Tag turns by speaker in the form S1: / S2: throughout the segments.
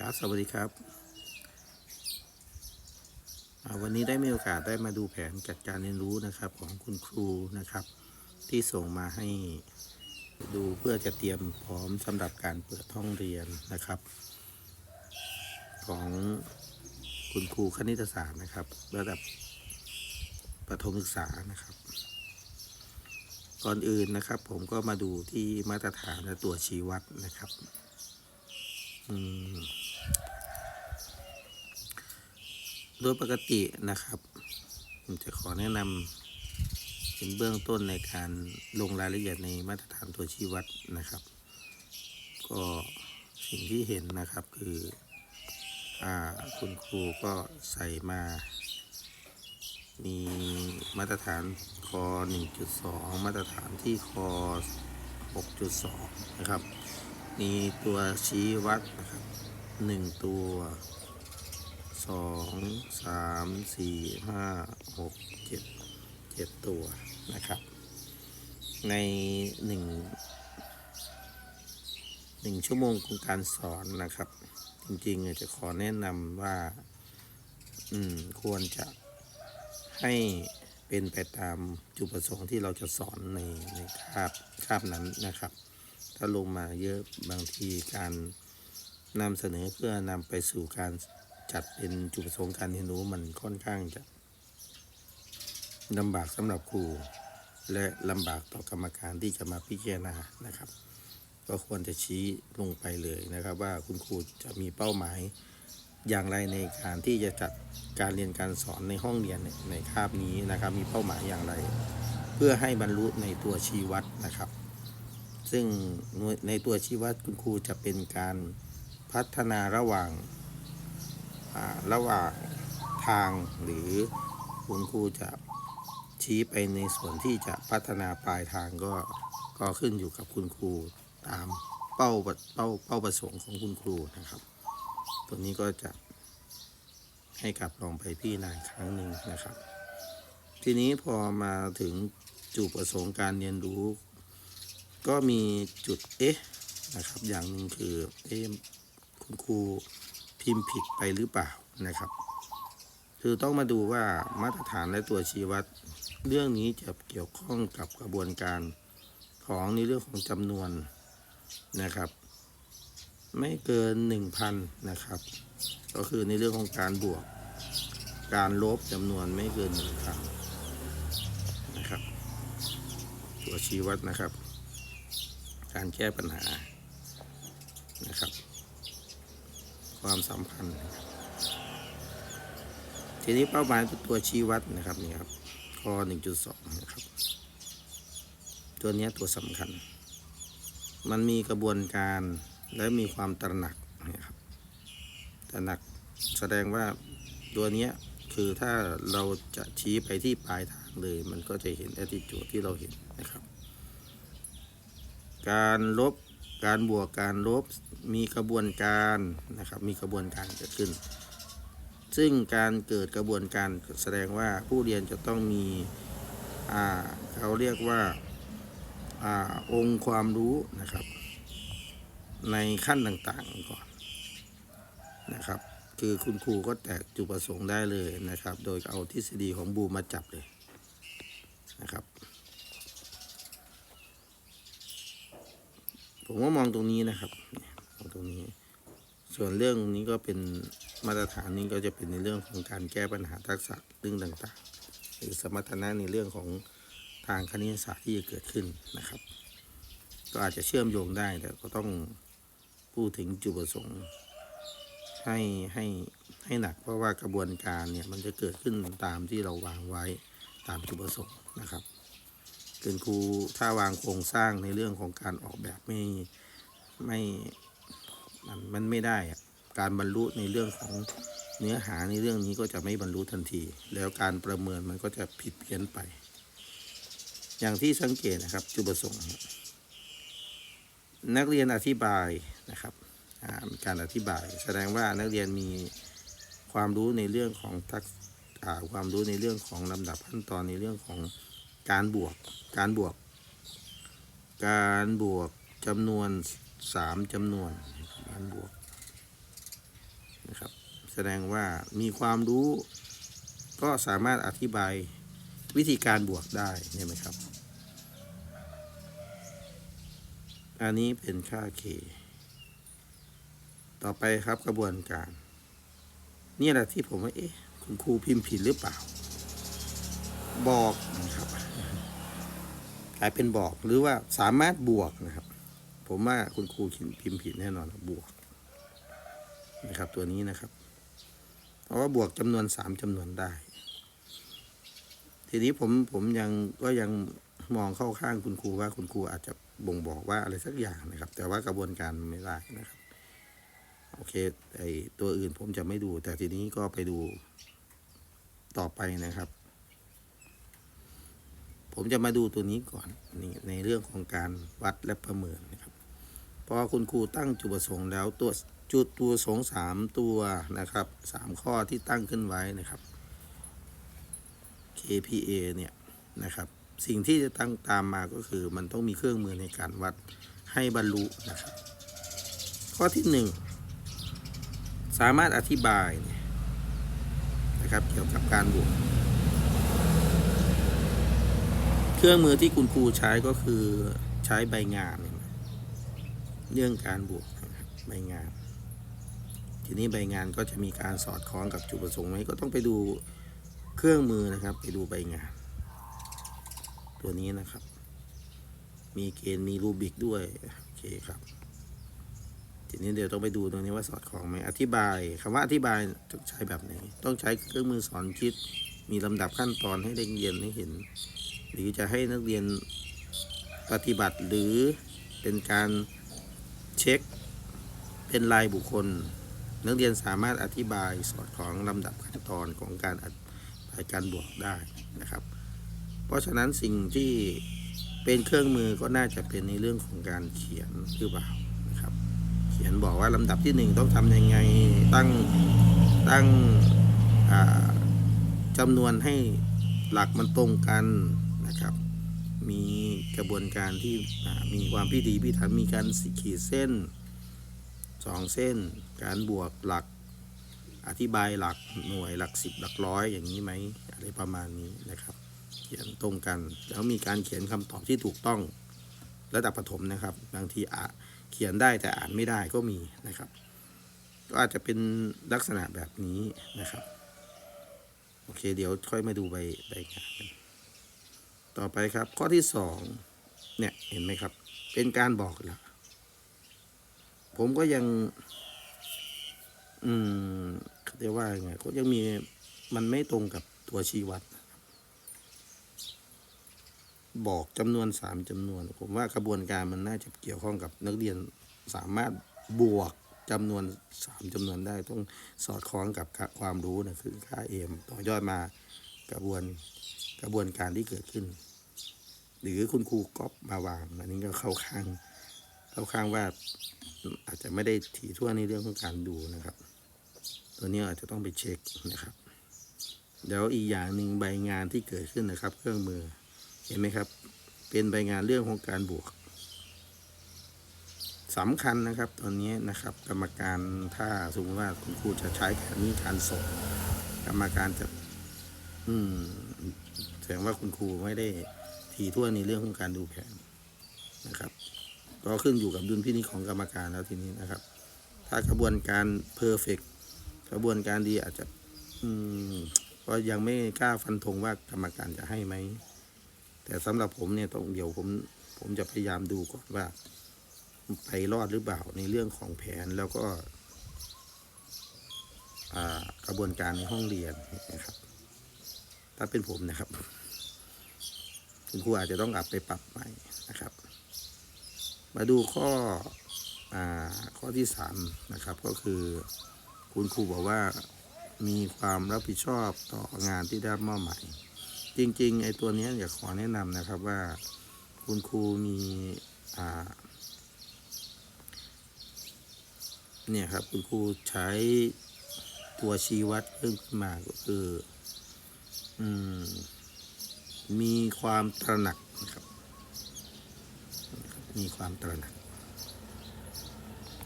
S1: ครับสวัสดีครับ วันนี้ได้มีโอกาสได้มาดูแผนจัดการเรียนรู้นะครับของคุณครูนะครับ ที่ส่งมาให้ดูเพื่อจะเตรียมพร้อมสำหรับการเปิดห้องเรียนนะครับ ของคุณครูคณิตศาสตร์นะครับ ระดับประถมศึกษานะครับ ก่อนอื่นนะครับ ผมก็มาดูที่มาตรฐานและตัวชี้วัดนะครับ อืม โดยปกตินะครับ ผมจะขอแนะนำเป็นเบื้องต้นในการลงรายละเอียดในมาตรฐานตัวชี้วัดนะครับ ก็สิ่งที่เห็นนะครับคืออคุณครูก็ใส่มา มีมาตรฐานคอ1.2 มาตรฐานที่คอ6.2 นะครับ มีตัวชี้วัดนะครับ 1 ตัว สองสามสี่ห้าหกเจ็ดเจ็ดตัวนะครับ ในหนึ่งหนึ่งชั่วโมงของการสอนนะครับ จริงๆจะขอแนะนำว่า อืม ควรจะให้เป็นไปตามจุดประสงค์ที่เราจะสอนในในคาบคาบนั้นนะครับ ถ้าลงมาเยอะบางทีการนำเสนอเพื่อนำไปสู่การ จัดเป็นจุดประสงค์การเรียนรู้มันค่อนข้างจะลำบากสำหรับครู และลำบากต่อกรรมการที่จะมาพิจารณานะครับ ก็ควรจะชี้ลงไปเลยนะครับ ว่าคุณครูจะมีเป้าหมายอย่างไรในการที่จะจัดการเรียนการสอนในห้องเรียนในคาบนี้นะครับ มีเป้าหมายอย่างไร เพื่อให้บรรลุในตัวชี้วัดนะครับ ซึ่งในตัวชี้วัดคุณครูจะเป็นการพัฒนาระหว่าง ระหว่างทางหรือคุณครูจะชี้ไปในส่วนที่จะพัฒนาปลายทางก็ก็ขึ้นอยู่กับคุณครูตามเป้าเป้าเป้าประสงค์ของคุณครูนะครับ ตัวนี้ก็จะให้กลับลองไปพี่นายครั้งหนึ่งนะครับ ทีนี้พอมาถึงจุดประสงค์การเรียนรู้ ก็มีจุดเอ๊ะนะครับ อย่างหนึ่งคือเอ๊ะคุณครู พิมพ์ผิดไปหรือเปล่านะครับ คือต้องมาดูว่ามาตรฐานและตัวชี้วัด เรื่องนี้จะเกี่ยวข้องกับกระบวนการของในเรื่องของจำนวนนะครับ ไม่เกิน 1,000 นะครับ ก็คือในเรื่องของการบวก การลบจำนวนไม่เกิน1,000นะครับ ตัวชี้วัดนะครับ การแก้ปัญหานะครับ ความสัมพันธ์นะครับทีนี้เป้าหมายตัวชี้วัดนะครับนี่ครับข้อ1.2นะครับ ตัวนี้ตัวสำคัญ มันมีกระบวนการและมีความตระหนักนะครับตระหนักแสดงว่าตัวนี้คือถ้าเราจะชี้ไปที่ปลายทางเลย มันก็จะเห็น attitude ที่เราเห็นนะครับ การลบการบวกการลบ มีกระบวนการนะครับมีกระบวนการเกิดขึ้น ซึ่งการเกิดกระบวนการแสดงว่าผู้เรียนจะต้องมีเขาเรียกว่าอาองค์ความรู้นะครับ ในขั้นต่างๆก่อนนะครับ คือคุณครูก็แตกจุดประสงค์ได้เลยนะครับ โดยเอาทฤษฎีของบูมาจับเลยนะครับผมว่ามองตรงนี้นะครับเตรงนี้ ส่วนเรื่องนี้ก็เป็นมาตรฐานนี้ก็จะเป็นในเรื่องของการแก้ปัญหาทักษะเรื่องต่างๆ หรือสมรรถนะในเรื่องของทางคณิตศาสตร์ที่จะเกิดขึ้นนะครับ ก็อาจจะเชื่อมโยงได้แต่ก็ต้องพูดถึงจุดประสงค์ให้ให้ให้หนักเพราะว่ากระบวนการเนี่ยมันจะเกิดขึ้นตามที่เราวางไว้ตามจุดประสงค์นะครับเป็นครูถ้าวางโครงสร้างในเรื่องของการออกแบบไม่ไม่ มันมันไม่ได้อะการบรรลุในเรื่องของเนื้อหาในเรื่องนี้ก็จะไม่บรรลุทันที แล้วการประเมินมันก็จะผิดเพี้ยนไป อย่างที่สังเกตนะครับจุดประสงค์ นักเรียนอธิบายนะครับมีการอธิบาย แสดงว่านักเรียนมีความรู้ในเรื่องของทักษอ่าความรู้ในเรื่องของลำดับขั้นตอนในเรื่องของการบวก การบวก การบวกจำนวนสามจำนวนารบวกนะครับ แสดงว่ามีความรู้ก็สามารถอธิบายวิธีการบวกได้เนี่ยไหมครับ อันนี้เป็นค่า k ต่อไปครับกระบวนการ นี่แหละที่ผมว่าเอ๊ะคุณครูพิมพ์ผิดหรือเปล่า บอกนะครับกลายเป็นบอกหรือว่าสามารถบวกนะครับ ผมว่าคุณครูพิมพ์ผิดแน่นอนบบวกนะครับตัวนี้นะครับ เพราะว่าบวกจำนวนสามจำนวนได้ ทีนี้ผมผมยังก็ยังมองเข้าข้างคุณครูว่าคุณครูอาจจะบ่งบอกว่าอะไรสักอย่างนะครับ แต่ว่ากระบวนการมันไม่ได้นะครับ โอเคไอตัวอื่นผมจะไม่ดู แต่ทีนี้ก็ไปดูต่อไปนะครับ ผมจะมาดูตัวนี้ก่อนนี่ในเรื่องของการวัดและประเมินนะครับ พอคุณครูตั้งจุดประสงค์แล้วตัวจุดตัวสงสามตัวนะครับสามข้อที่ตั้งขึ้นไว้นะครับ KPA เนี่ยนะครับ สิ่งที่จะตั้งตามมาก็คือ มันต้องมีเครื่องมือในการวัดให้บรรลุนะครับ ข้อที่หนึ่งสามารถอธิบายนยนะครับเกี่ยวกับการบวกเครื่องมือที่คุณครูใช้ก็คือใช้ใบงาน เรื่องการบวกนะครับใบงาน ทีนี้ใบงานก็จะมีการสอดคล้องกับจุดประสงค์ไหมก็ต้องไปดูเครื่องมือนะครับ ไปดูใบงาน ตัวนี้นะครับ มีเกณฑ์มีรูบิกด้วยโอเคครับ ทีนี้เดี๋ยวต้องไปดูตรงนี้ว่าสอดคล้องไหมอธิบายคำว่าอธิบายต้องใช้แบบไหนต้องใช้เครื่องมือสอนคิด มีลำดับขั้นตอนให้เด็กเรียนให้เห็น หรือจะให้นักเรียนปฏิบัติหรือเป็นการ เช็ค เป็นรายบุคคล นักเรียนสามารถอธิบายสอดคล้องลำดับขั้นตอนของการอธิการบวกได้นะครับ เพราะฉะนั้นสิ่งที่เป็นเครื่องมือก็น่าจะเป็นในเรื่องของการเขียนหรือเปล่านะครับ เขียนบอกว่าลำดับที่หนึ่งต้องทำยังไงตั้งตั้งจำนวนให้หลักมันตรงกัน มีกระบวนการที่มีความพิถีพิถันมีการขีดเส้นสองเส้น การบวกหลัก อธิบายหลักหน่วยหลักสิบหลักร้อยอย่างนี้ไหมอะไรประมาณนี้นะครับเขียนตรงกัน แล้วมีการเขียนคำตอบที่ถูกต้องระดับประถมนะครับ บางทีอะเขียนได้แต่อ่านไม่ได้ก็มีนะครับ ก็อาจจะเป็นลักษณะแบบนี้นะครับ โอเค เดี๋ยวค่อยมาดูใบใบงานกัน ต่อไปครับข้อที่สองเนี่ยเห็นไหมครับ เป็นการบอกแล้วผมก็ยัง อืมเขาเรียกว่าไงก็ยังมีมันไม่ตรงกับตัวชี้วัด บอกจำนวนสามจำนวน ผมว่ากระบวนการมันน่าจะเกี่ยวข้องกับนักเรียนสามารถบวกจำนวนสามจำนวนได้ต้องสอดคล้องกับความรู้นะคือค่าเอมต่อยอดมากระบวน กระบวนการที่เกิดขึ้น หรือคุณครูก๊อปมาวางอันนี้ก็เข้าข้างเข้าข้างว่าอาจจะไม่ได้ถี่ถ้วนในเรื่องของการดูนะครับ ตัวนี้อาจจะต้องไปเช็คนะครับเดี๋ยวอีกอย่างหนึ่งใบงานที่เกิดขึ้นนะครับ เครื่องมือเห็นไหมครับ เป็นใบงานเรื่องของการบวกสำคัญนะครับตอนนี้นะครับ กรรมการถ้าสมมติว่าคุณครูจะใช้แผนนี้การส่งกรรมการจะ อืม แสดงว่าคุณครูไม่ได้ถี่ถ้วในเรื่องของการดูแผนนะครับ ก็ขึ้นอยู่กับดุลพินิจของกรรมการแล้วทีนี้นะครับ ถ้ากระบวนการเพอร์เฟกกระบวนการดีอาจจะ อืมก็ยังไม่กล้าฟันธงว่ากรรมการจะให้ไหม แต่สำหรับผมเนี่ยต้องเดี๋ยวผมผมจะพยายามดูก่อนว่าไปรอดหรือเปล่าในเรื่องของแผนแล้วก็กระบวนการในห้องเรียนนะครับ ถ้าเป็นผมนะครับ คุณครูอาจจะต้องกลับไปปรับใหม่นะครับ มาดูข้ออข้อที่สามนะครับก็คือคุณครูบอกว่ามีความรับผิดชอบต่องานที่ได้มอบหมายจริงๆไอ้ตัวนี้อยากขอแนะนำนะครับว่าคุณครูมีเนี่ยครับคุณครูใช้ตัวชี้วัดเพิ่มขึ้นมาก็คือ มีความตระหนักนะครับ มีความตระหนัก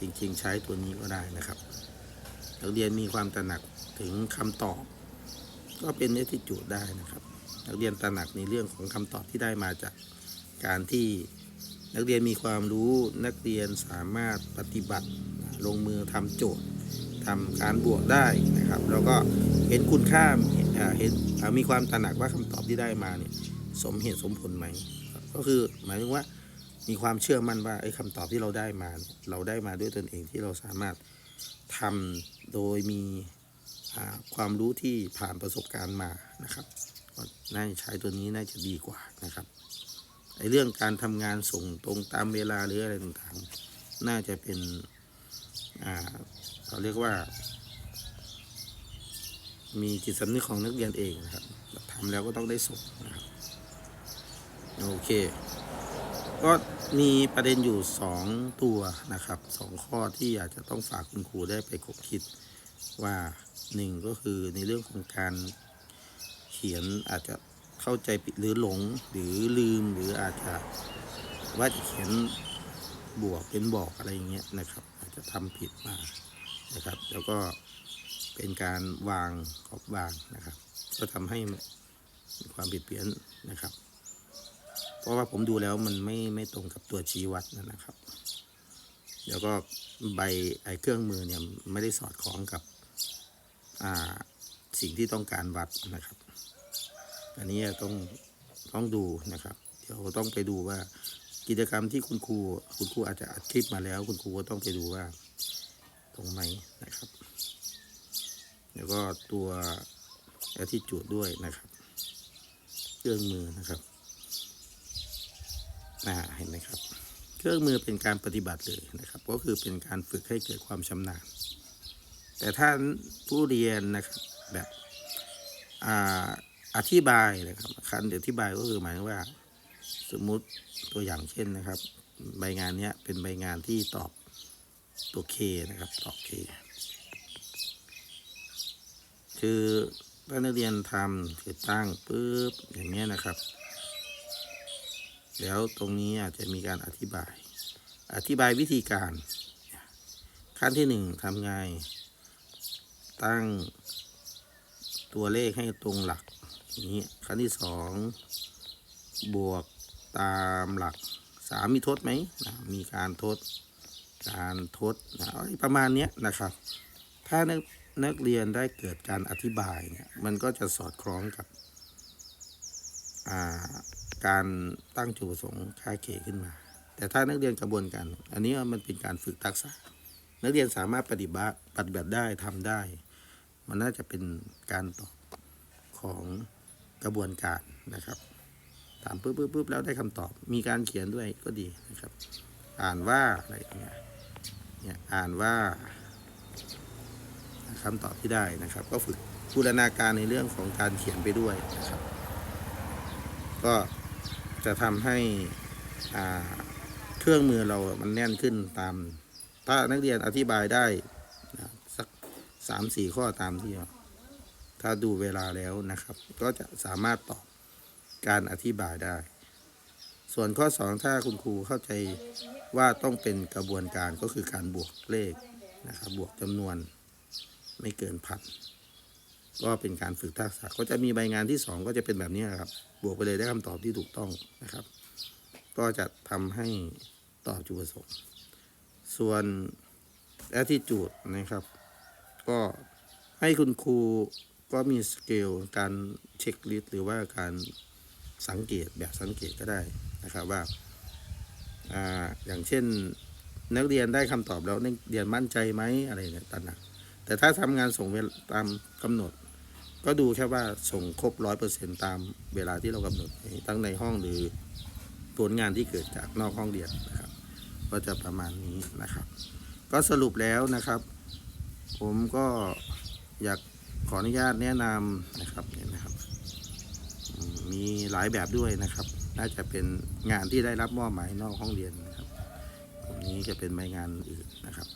S1: จริงๆ ใช้ตัวนี้ก็ได้นะครับนักเรียนมีความตระหนักถึงคำตอบ ก็เป็นเอทิจูดได้นะครับ นักเรียนตระหนักในเรื่องของคำตอบที่ได้มาจากการที่นักเรียนมีความรู้นักเรียนสามารถปฏิบัติลงมือทำโจทย์ทำการบวกได้นะครับ แล้วก็เห็นคุณค่าอ่า เห็นมีความตระหนักว่าคำตอบที่ได้มาเนี่ยสมเหตุสมผลไหม ก็คือหมายถึงว่ามีความเชื่อมั่นว่าไอ้คำตอบที่เราได้มา เราได้มาด้วยตนเองที่เราสามารถทำโดยมีความรู้ที่ผ่านประสบการณ์มานะครับก็น่าจะใช้ตัวนี้น่าจะดีกว่านะครับไอ้เรื่องการทำงานส่งตรงตามเวลาหรืออะไรต่างๆ น่าจะเป็นเขาเรียกว่า มีจิตสำนึกของนักเรียนเองนะครับทำแล้วก็ต้องได้ส่งนะครับ โอเค ก็มีประเด็นอยู่สองตัวนะครับสองข้อที่อาจจะต้องฝากคุณครูได้ไปคบคิดว่าหนึ่งก็คือในเรื่องของการเขียนอาจจะเข้าใจผิดหรือหลงหรือลืมหรืออาจจะว่าจะเขียนบวกเป็นบอกอะไรอย่างเงี้ยนะครับ อาจจะทำผิดมานะครับ แล้วก็ เป็นการวางขอบวางนะครับ ก็ทำให้มีความผิดเพี้ยนนะครับ เพราะว่าผมดูแล้วมันไม่ไม่ตรงกับตัวชี้วัดนะครับ แล้วก็ใบไอ้เครื่องมือเนี่ยไม่ได้สอดคล้องกับอ่าสิ่งที่ต้องการวัดนะครับ อันนี้ต้องต้องดูนะครับ เดี๋ยวต้องไปดูว่ากิจกรรมที่คุณครูคุณครูอาจจะอัดคลิปมาแล้ว คุณครูก็ต้องไปดูว่าตรงไหมนะครับ แล้วก็ตัวแอทิจูดด้วยนะครับ เครื่องมือนะครับอ่าเห็นไหมครับ เครื่องมือเป็นการปฏิบัติเลยนะครับ ก็คือเป็นการฝึกให้เกิดความชำนาญ แต่ถ้าผู้เรียนนะครับแบบอธิบายนะครับคันอธิบายก็คือหมายว่า สมมุติตัวอย่างเช่นนะครับ ใบงานเนี้ยเป็นใบงานที่ตอบตัว K นะครับตอบ K คื อถ้านักเรียนทำติดตั้งปุ๊บอย่างเงี้ยนะครับ แล้วตรงนี้อาจจะมีการอธิบาย อธิบายวิธีการ ขั้นที่หนึ่งทำไง ตั้งตัวเลขให้ตรงหลักอย่างนี้ขั้นที่สองบวกตามหลักสามมีทดไหมนะมีการทด การทดนะประมาณนี้นะครับ ถ้านัก นักเรียนได้เกิดการอธิบายเนี่ยมันก็จะสอดคล้องกับการตั้งจุดประสงค์ค่าเคขึ้นมา แต่ถ้านักเรียนกระบวนการ อันนี้มันเป็นการฝึกทักษะ นักเรียนสามารถปฏิบัติปฏิบัติได้ทำได้ มันน่าจะเป็นการตอบของกระบวนการนะครับ ถามปุ๊บปุ๊บปุ๊บแล้วได้คำตอบ มีการเขียนด้วยก็ดีนะครับ อ่านว่าอะไรอย่างเงี้ยเนี่ยอ่านว่า คำตอบที่ได้นะครับ ก็ฝึกบูรณาการในเรื่องของการเขียนไปด้วยนะครับ ก็จะทำให้เครื่องมือเรา มันแน่นขึ้นตาม ถ้านักเรียนอธิบายได้นะสักสามสี่ข้อตามที่ถ้าดูเวลาแล้วนะครับ ก็จะสามารถตอบการอธิบายได้ ส่วนข้อสองถ้าคุณครูเข้าใจว่าต้องเป็นกระบวนการก็คือการบวกเลขนะครับบวกจำนวน ไม่เกินพันก็เป็นการฝึกทักษะก็จะมีใบงานที่สองก็จะเป็นแบบนี้ครับ บวกไปเลยได้คำตอบที่ถูกต้องนะครับ ก็จะทำให้ตอบจุดประสงค์ ส่วน attitude นะครับ ก็ให้คุณครูก็มีสเกลการเช็คลิสต์หรือว่าการสังเกตแบบสังเกตก็ได้นะครับว่าอ่าอย่างเช่นนักเรียนได้คำตอบแล้วนักเรียนมั่นใจไหมอะไรเนี่ยตระหนัก แต่ถ้าทำงานส่งเวลตามกำหนด ก็ดูแค่ว่าส่งครบร้อยเปอร์เซ็นตามเวลาที่เรากำหนดตั้งในห้องหรือผลงานที่เกิดจากนอกห้องเรียนนะครับ ก็จะประมาณนี้นะครับ ก็สรุปแล้วนะครับ ผมก็อยากขออนุญาตแนะนำนะครับเนี่ยนะครับ มีหลายแบบด้วยนะครับ น่าจะเป็นงานที่ได้รับมอบหมายนอกห้องเรียนนะครับตรงนี้จะเป็นใบงานอื่นนะครับ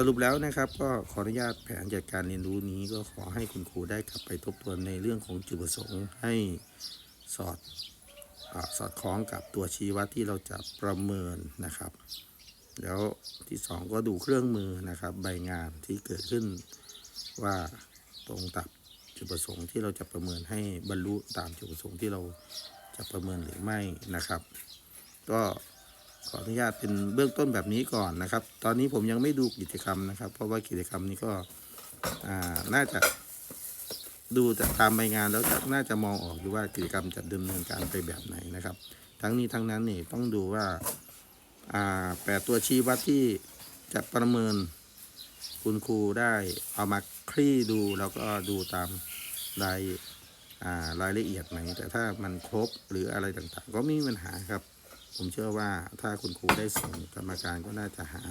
S1: สรุปแล้วนะครับก็ขออนุญาตแผนจัดการเรียนรู้นี้ก็ขอให้คุณครูได้กลับไปทบทวนในเรื่องของจุดประสงค์ให้สอดอสอดคล้องกับตัวชี้วัดที่เราจะประเมินนะครับ แล้วที่สองก็ดูเครื่องมือนะครับใบงานที่เกิดขึ้นว่าตรงตับจุดประสงค์ที่เราจะประเมินให้บรรลุตามจุดประสงค์ที่เราจะประเมินหรือไม่นะครับ ก็ ขออนุญาตเป็นเบื้องต้นแบบนี้ก่อนนะครับ ตอนนี้ผมยังไม่ดูกิจกรรมนะครับ เพราะว่ากิจกรรมนี้ก็น่าจะดูจากตามใบงานแล้วน่าจะมองออกอยู่ว่ากิจกรรมจะดำเนินการไปแบบไหนนะครับ ทั้งนี้ทั้งนั้นนี่ต้องดูว่าแปดตัวชี้วัดที่จะประเมินคุณครูได้เอามาคลี่ดูแล้วก็ดูตามรายรายละเอียดไหมแต่ถ้ามันครบหรืออะไรต่างๆ ก็ไม่มีปัญหาครับ ผมเชื่อว่าถ้าคุณครูได้ส่งกรรมการก็น่าจะหา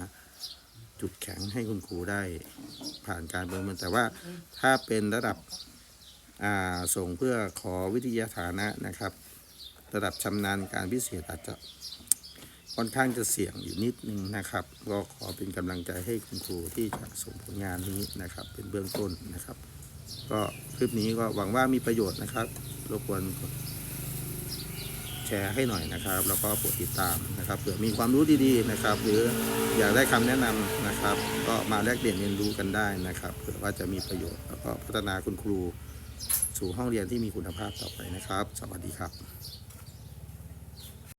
S1: จุดแข็งให้คุณครูได้ผ่านการประเมินแต่ว่าถ้าเป็นระดับส่งเพื่อขอวิทยาฐานะนะครับ ระดับชำนาญการพิเศษอาจจะค่อนข้างจะเสี่ยงอยู่นิดนึงนะครับ ก็ขอเป็นกำลังใจให้คุณครูที่จะส่งผลงานนี้นะครับ เป็นเบื้องต้นนะครับ ก็คลิปนี้ก็หวังว่ามีประโยชน์นะครับรบกวนกด แชร์ให้หน่อยนะครับ แล้วก็กดติดตามนะครับเผื่อมีความรู้ดีๆนะครับ หรืออยากได้คำแนะนำนะครับ ก็มาแลกเปลี่ยนเรียนรู้กันได้นะครับเผื่อว่าจะมีประโยชน์แล้วก็พัฒนาคุณครู สู่ห้องเรียนที่มีคุณภาพต่อไปนะครับ สวัสดีครับ